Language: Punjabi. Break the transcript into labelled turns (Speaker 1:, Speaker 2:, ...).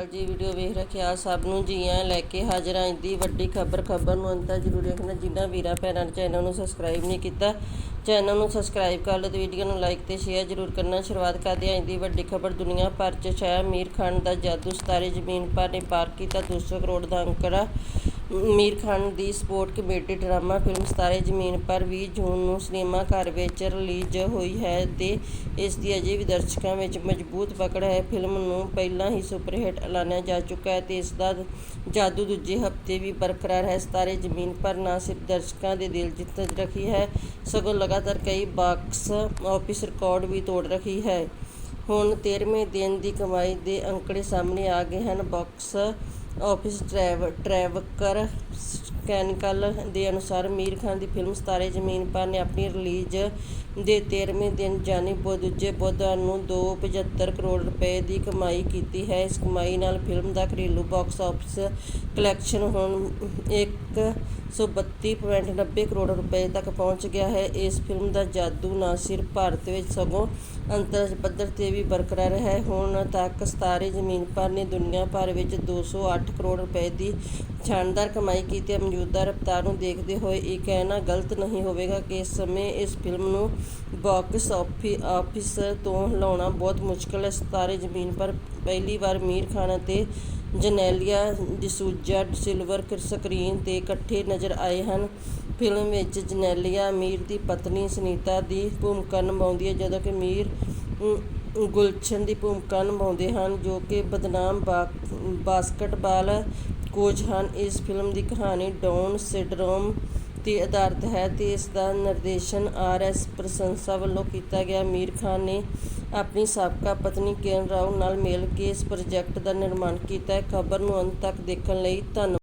Speaker 1: ਜੀ ਵੀਡੀਓ ਵੇਖ ਰੱਖਿਆ, ਸਭ ਨੂੰ ਜੀ ਆਇਆਂ ਲੈ ਕੇ ਹਾਜ਼ਰ ਆਂ ਦੀ ਵੱਡੀ ਖਬਰ ਖਬਰ ਨੂੰ ਅੰਤ ਤੱਕ ਜ਼ਰੂਰ ਦੇਖਣਾ ਜਿਨ੍ਹਾਂ ਵੀਰਾਂ ਭੈਣਾਂ ਨੇ ਚੈਨਲ ਨੂੰ ਸਬਸਕ੍ਰਾਈਬ ਨਹੀਂ ਕੀਤਾ, ਚੈਨਲ ਨੂੰ ਸਬਸਕ੍ਰਾਈਬ ਕਰ ਲਓ ਤੇ ਵੀਡੀਓ ਨੂੰ ਲਾਈਕ ਤੇ ਸ਼ੇਅਰ ਜ਼ਰੂਰ ਕਰਨਾ। ਸ਼ੁਰੂਆਤ ਕਰਦੇ ਆਂ ਦੀ ਵੱਡੀ ਖਬਰ ਦੁਨੀਆ ਭਰ ਚ ਛਾਇਆ ਅਮੀਰ ਖਾਨ ਦਾ ਜਾਦੂ, ਸਿਤਾਰੇ ਜ਼ਮੀਨ ਪਰ ਨੇ ਪਾਰ ਕੀਤਾ 200 ਕਰੋੜ ਦਾ ਅੰਕੜਾ ਮੀਰ ਖਾਨ ਦੀ sport comedy drama film Sitaare Zameen Par ਵੀਹ ਜੂਨ ਨੂੰ ਸਿਨੇਮਾ ਘਰ ਵਿੱਚ ਰਿਲੀਜ਼ ਹੋਈ ਹੈ ਅਤੇ ਇਸ ਦੀ ਅਜੇ ਵੀ ਦਰਸ਼ਕਾਂ ਵਿੱਚ ਮਜ਼ਬੂਤ ਪਕੜ ਹੈ। ਫਿਲਮ ਨੂੰ ਪਹਿਲਾਂ ਹੀ ਸੁਪਰਹਿੱਟ ਐਲਾਨਿਆ ਜਾ ਚੁੱਕਾ ਹੈ ਅਤੇ ਇਸ ਦਾ ਜਾਦੂ ਦੂਜੇ ਹਫ਼ਤੇ ਵੀ ਬਰਕਰਾਰ ਹੈ। ਸਿਤਾਰੇ ਜ਼ਮੀਨ ਪਰ ਨਾ ਸਿਰਫ ਦਰਸ਼ਕਾਂ ਦੇ ਦਿਲ ਜਿੱਤ ਰੱਖੀ ਹੈ, ਸਗੋਂ ਲਗਾਤਾਰ ਕਈ ਬਾਕਸ ਆਫਿਸ ਰਿਕਾਰਡ ਵੀ ਤੋੜ ਰਹੀ ਹੈ। ਹੁਣ 13ਵੇਂ ਦਿਨ ਦੀ ਕਮਾਈ ਦੇ ਅੰਕੜੇ ਸਾਹਮਣੇ ਆ ਗਏ ਹਨ। ਬਾਕਸ ਆਫਿਸ ਟਰੈਵ, ਟਰੈਵਕਰ ਸਕੈਨਿਕਲ ਦੇ ਅਨੁਸਾਰ ਮੀਰ ਖਾਨ ਦੀ ਫਿਲਮ ਸਤਾਰੇ ਜ਼ਮੀਨ ਪਰ ਨੇ ਆਪਣੀ ਰਿਲੀਜ਼ ਦੇ 13ਵੇਂ ਦਿਨ ਯਾਨੀ ਦੂਜੇ ਬੁੱਧਵਾਰ ਨੂੰ 275 ਕਰੋੜ ਰੁਪਏ ਦੀ ਕਮਾਈ ਕੀਤੀ ਹੈ। ਇਸ ਕਮਾਈ ਨਾਲ ਫਿਲਮ ਦਾ ਘਰੇਲੂ ਬਾਕਸ ਆਫਿਸ ਕਲੈਕਸ਼ਨ ਹੁਣ 132.90 ਕਰੋੜ ਰੁਪਏ ਤੱਕ ਪਹੁੰਚ ਗਿਆ ਹੈ। ਇਸ ਫਿਲਮ ਦਾ ਜਾਦੂ ਨਾ ਸਿਰਫ ਭਾਰਤ ਵਿੱਚ ਸਗੋਂ ਅੰਤਰ ਪੱਧਰ ਤੇ ਵੀ ਬਰਕਰਾਰ ਹੈ। ਹੁਣ ਤੱਕ ਸਤਾਰੇ ਜ਼ਮੀਨ ਪਰ ਨੇ ਦੁਨੀਆ ਭਰ ਵਿੱਚ 208 ਕਰੋੜ ਰੁਪਏ ਦੀ ਸ਼ਾਨਦਾਰ ਕਮਾਈ ਕੀਤੀ ਹੈ। ਮੌਜੂਦਾ ਰਫ਼ਤਾਰ ਨੂੰ ਦੇਖਦੇ ਹੋਏ ਇਹ ਕਹਿਣਾ ਗਲਤ ਨਹੀਂ ਹੋਵੇਗਾ ਕਿ ਇਸ ਸਮੇਂ ਇਸ ਫਿਲਮ ਨੂੰ ਬਾਕਸ ਆਫਿਸ ਤੋਂ ਹਿਲਾਉਣਾ ਬਹੁਤ ਮੁਸ਼ਕਲ ਹੈ। ਸਤਾਰੇ ਜ਼ਮੀਨ ਪਰ ਪਹਿਲੀ ਵਾਰ ਮੀਰ ਖਾਨ ਅਤੇ ਜਨੈਲੀਆ ਡਿਸੂਜ਼ਾ ਸਿਲਵਰ ਸਕਰੀਨ ਤੇ ਇਕੱਠੇ ਨਜ਼ਰ ਆਏ ਹਨ। ਫਿਲਮ ਵਿੱਚ ਜਨੇਲੀਆ ਮੀਰ ਦੀ ਪਤਨੀ ਸੁਨੀਤਾ ਦੀ ਭੂਮਿਕਾ ਨਿਭਾਉਂਦੀ ਹੈ, ਜਦੋਂ ਕਿ ਮੀਰ ਗੁਲਸ਼ਨ ਦੀ ਭੂਮਿਕਾ ਨਿਭਾਉਂਦੇ ਹਨ, ਜੋ ਕਿ ਬਦਨਾਮ ਬਾਸਕਟਬਾਲ ਕੋਚ ਹਨ। ਇਸ ਫਿਲਮ ਦੀ ਕਹਾਣੀ ਡੌਨ ਸਿਡਰੋਮ ਤੇ ਆਧਾਰਿਤ ਹੈ ਅਤੇ ਇਸ ਦਾ ਨਿਰਦੇਸ਼ਨ ਆਰ ਐਸ ਪ੍ਰਸ਼ੰਸਾ ਵੱਲੋਂ ਕੀਤਾ ਗਿਆ। ਮੀਰ ਖਾਨ ਨੇ ਆਪਣੀ ਸਾਬਕਾ ਪਤਨੀ ਕਿਰਨ ਰਾਓ ਨਾਲ ਮਿਲ ਕੇ ਇਸ ਪ੍ਰੋਜੈਕਟ ਦਾ ਨਿਰਮਾਣ ਕੀਤਾ ਹੈ। ਖਬਰ ਨੂੰ ਅੰਤ ਤੱਕ ਦੇਖਣ ਲਈ ਧੰਨਵਾਦ।